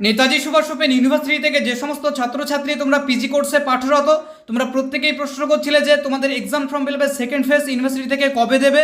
Netaji Subhash open university থেকে যে সমস্ত ছাত্রছাত্রী তোমরা পিজি কোর্সে পাঠরত, তোমরা প্রত্যেকেই প্রশ্ন করছিলে যে তোমাদের exam form fill second phase university থেকে কবে দেবে।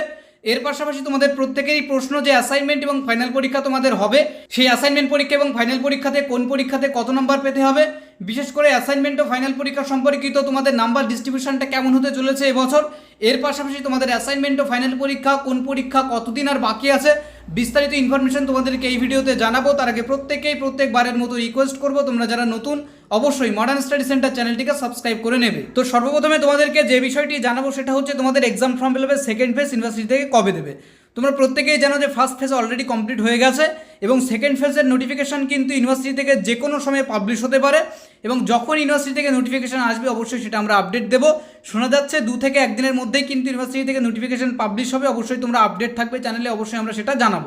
এর পাশাপাশি তোমাদের প্রত্যেকেরই প্রশ্ন যে অ্যাসাইনমেন্ট এবং ফাইনাল পরীক্ষা তোমাদের হবে, সেই অ্যাসাইনমেন্ট পরীক্ষা এবং ফাইনাল পরীক্ষাতে কোন পরীক্ষাতে কত নম্বর পেতে হবে। বিশেষ করে অ্যাসাইনমেন্ট ও ফাইনাল পরীক্ষা সম্পর্কিত তোমাদের নাম্বার ডিস্ট্রিবিউশনটা কেমন হতে চলেছে এবছর। এর পাশাপাশি তোমাদের অ্যাসাইনমেন্ট ও ফাইনাল পরীক্ষা, কোন পরীক্ষা কতদিন আর বাকি আছে বিস্তারিত ইনফরমেশন তোমাদেরকে এই ভিডিওতে জানাব। তার আগে প্রত্যেকেই প্রত্যেকবারের মতো রিকোয়েস্ট করব। তোমরা যারা নতুন, অবশ্যই মডার্ন স্টাডি সেন্টার চ্যানেলটিকে সাবস্ক্রাইব করে নেবে। তো সর্বপ্রথমে তোমাদেরকে যে বিষয়টি জানাব, সেটা হচ্ছে তোমাদের exam form fill second phase university থেকে কবে দেবে? তোমরা প্রত্যেকেই জানো যে ফার্স্ট ফেজ অলরেডি কমপ্লিট হয়ে গেছে এবং সেকেন্ড ফেজের নোটিফিকেশান কিন্তু ইউনিভার্সিটি থেকে যে কোনো সময় পাবলিশ হতে পারে এবং যখন ইউনিভার্সিটি থেকে নোটিফিকেশান আসবে অবশ্যই সেটা আমরা আপডেট দেবো। শোনা যাচ্ছে দু থেকে একদিনের মধ্যেই কিন্তু ইউনিভার্সিটি থেকে নোটিফিকেশান পাবলিশ হবে, অবশ্যই তোমরা আপডেট থাকবে চ্যানেলে অবশ্যই আমরা সেটা জানাব।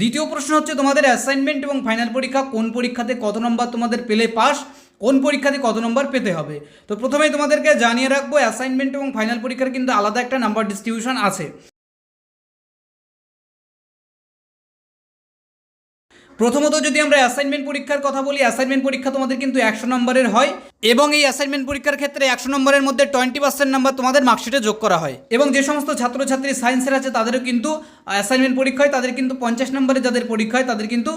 দ্বিতীয় প্রশ্ন হচ্ছে তোমাদের অ্যাসাইনমেন্ট এবং ফাইনাল পরীক্ষা কোন পরীক্ষাতে কত নম্বর তোমাদের পেলে পাস কোন পরীক্ষাতে কত নম্বর পেতে হবে? তো প্রথমেই তোমাদেরকে জানিয়ে রাখব অ্যাসাইনমেন্ট এবং ফাইনাল পরীক্ষার কিন্তু আলাদা একটা নাম্বার ডিস্ট্রিবিউশন আছে। প্রথমত যদি আমরা অ্যাসাইনমেন্ট পরীক্ষার কথা বলি অ্যাসাইনমেন্ট পরীক্ষা তোমাদের কিন্তু একশো নম্বরের হয় এবং এই অ্যাসাইনমেন্ট পরীক্ষার ক্ষেত্রে একশো নম্বরের মধ্যে টোয়েন্টি পার্সেন্ট নাম্বার তোমাদের মার্কশিটে যোগ করা হয়। এবং যে সমস্ত ছাত্রছাত্রী সায়েন্সের আছে, তাদেরও কিন্তু অ্যাসাইনমেন্ট পরীক্ষা হয়, তাদের কিন্তু পঞ্চাশ নম্বরে যাদের পরীক্ষা হয়, তাদের কিন্তু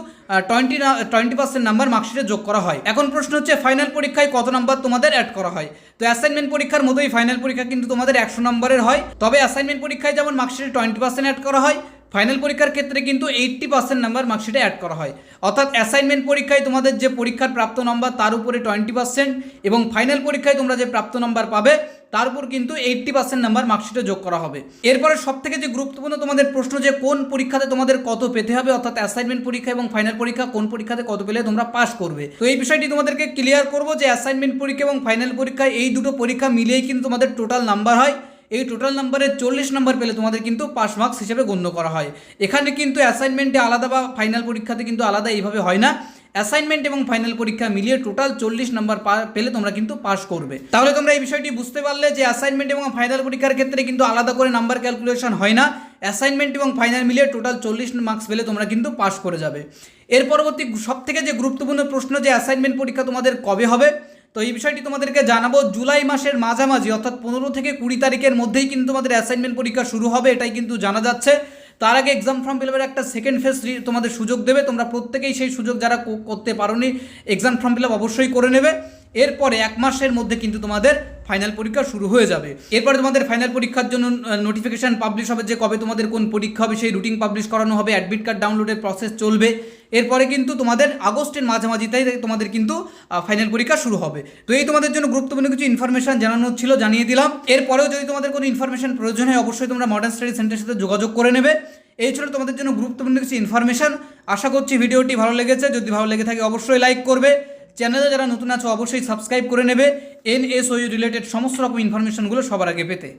টোয়েন্টি টোয়েন্টি পার্সেন্ট নাম্বার মার্কশিটে যোগ করা হয়। এখন প্রশ্ন হচ্ছে ফাইনাল পরীক্ষায় কত নাম্বার তোমাদের অ্যাড করা হয়? তো অ্যাসাইনমেন্ট পরীক্ষার মতোই ফাইনাল পরীক্ষা কিন্তু তোমাদের একশো নম্বরের হয়। তবে অ্যাসাইনমেন্ট পরীক্ষায় যেমন মার্কশিটে টোয়েন্টি পার্সেন্ট অ্যাড করা হয় ফাইনাল পরীক্ষার ক্ষেত্রে কিন্তু এইট্টি পার্সেন্ট নাম্বার মার্কশিটে অ্যাড করা হয়। অর্থাৎ অ্যাসাইনমেন্ট পরীক্ষায় তোমাদের যে পরীক্ষার প্রাপ্ত নম্বর তার উপরে টোয়েন্টি পার্সেন্ট এবং ফাইনাল পরীক্ষায় তোমরা যে প্রাপ্ত নম্বর পাবে, তার উপর কিন্তু এইট্টি পার্সেন্ট নাম্বার মার্কশিটে যোগ করা হবে। এরপরে সব থেকে যে গুরুত্বপূর্ণ তোমাদের প্রশ্ন যে কোন পরীক্ষাতে তোমাদের কত পেতে হবে, অর্থাৎ অ্যাসাইনমেন্ট পরীক্ষা এবং ফাইনাল পরীক্ষা, কোন পরীক্ষাতে কত পেলে তোমরা পাস করবে। তো এই বিষয়টি তোমাদেরকে ক্লিয়ার করব যে অ্যাসাইনমেন্ট পরীক্ষা এবং ফাইনাল পরীক্ষা এই দুটো পরীক্ষা মিলিয়েই কিন্তু তোমাদের টোটাল নাম্বার হয়। এই টোটাল নাম্বারে চল্লিশ নাম্বার পেলে তোমাদের কিন্তু পাস মার্কস হিসেবে গণ্য করা হয়। এখানে কিন্তু অ্যাসাইনমেন্টে আলাদা বা ফাইনাল পরীক্ষাতে কিন্তু আলাদা এইভাবে হয় না। অ্যাসাইনমেন্ট এবং ফাইনাল পরীক্ষা মিলিয়ে টোটাল চল্লিশ নাম্বার পেলে তোমরা কিন্তু পাস করবে। তাহলে তোমরা এই বিষয়টি বুঝতে পারলে যে অ্যাসাইনমেন্ট এবং ফাইনাল পরীক্ষার ক্ষেত্রে কিন্তু আলাদা করে নাম্বার ক্যালকুলেশন হয় না। অ্যাসাইনমেন্ট এবং ফাইনাল মিলিয়ে টোটাল চল্লিশ মার্কস পেলে তোমরা কিন্তু পাস করে যাবে। এর পরবর্তী সব থেকে যে গুরুত্বপূর্ণ প্রশ্ন যে অ্যাসাইনমেন্ট পরীক্ষা তোমাদের কবে হবে তো এই বিষয়টি তোমাদেরকে জানাব। জুলাই মাসের মাঝামাঝি, অর্থাৎ পনেরো থেকে কুড়ি তারিখের মধ্যেই কিন্তু তোমাদের অ্যাসাইনমেন্ট পরীক্ষা শুরু হবে, এটাই কিন্তু জানা যাচ্ছে। তার আগে এক্সাম ফর্ম ফিল একটা সেকেন্ড ফেজ তোমাদের সুযোগ দেবে, তোমরা প্রত্যেকেই সেই সুযোগ যারা করতে পারোনি এক্সাম ফর্ম ফিল অবশ্যই করে নেবে। এরপরে এক মাসের মধ্যে কিন্তু তোমাদের ফাইনাল পরীক্ষা শুরু হয়ে যাবে। এরপরে তোমাদের ফাইনাল পরীক্ষার জন্য নোটিফিকেশান পাবলিশ হবে যে কবে তোমাদের কোন পরীক্ষা হবে, সেই রুটিন পাবলিশ করানো হবে অ্যাডমিট কার্ড ডাউনলোডের প্রসেস চলবে। এরপরে কিন্তু তোমাদের আগস্টের মাঝামাঝিতেই তোমাদের কিন্তু ফাইনাল পরীক্ষা শুরু হবে। তো এই তোমাদের জন্য গুরুত্বপূর্ণ কিছু ইনফরমেশন জানানো ছিল, জানিয়ে দিলাম। এরপরেও যদি তোমাদের কোনো ইনফরমেশন প্রয়োজন হয়, অবশ্যই তোমরা মডার্ন স্টাডি সেন্টারের সাথে যোগাযোগ করে নেবে। এই ছিল তোমাদের জন্য গুরুত্বপূর্ণ কিছু ইনফরমেশন আশা করছি ভিডিওটি ভালো লেগেছে। যদি ভালো লেগে থাকে, অবশ্যই লাইক করবে। চ্যানেলে যারা নতুন আছো, অবশ্যই সাবস্ক্রাইব করে নেবে। এনএসওইউ রিলেটেড সমস্ত রকম ইনফরমেশনগুলো সবার আগে পেতে।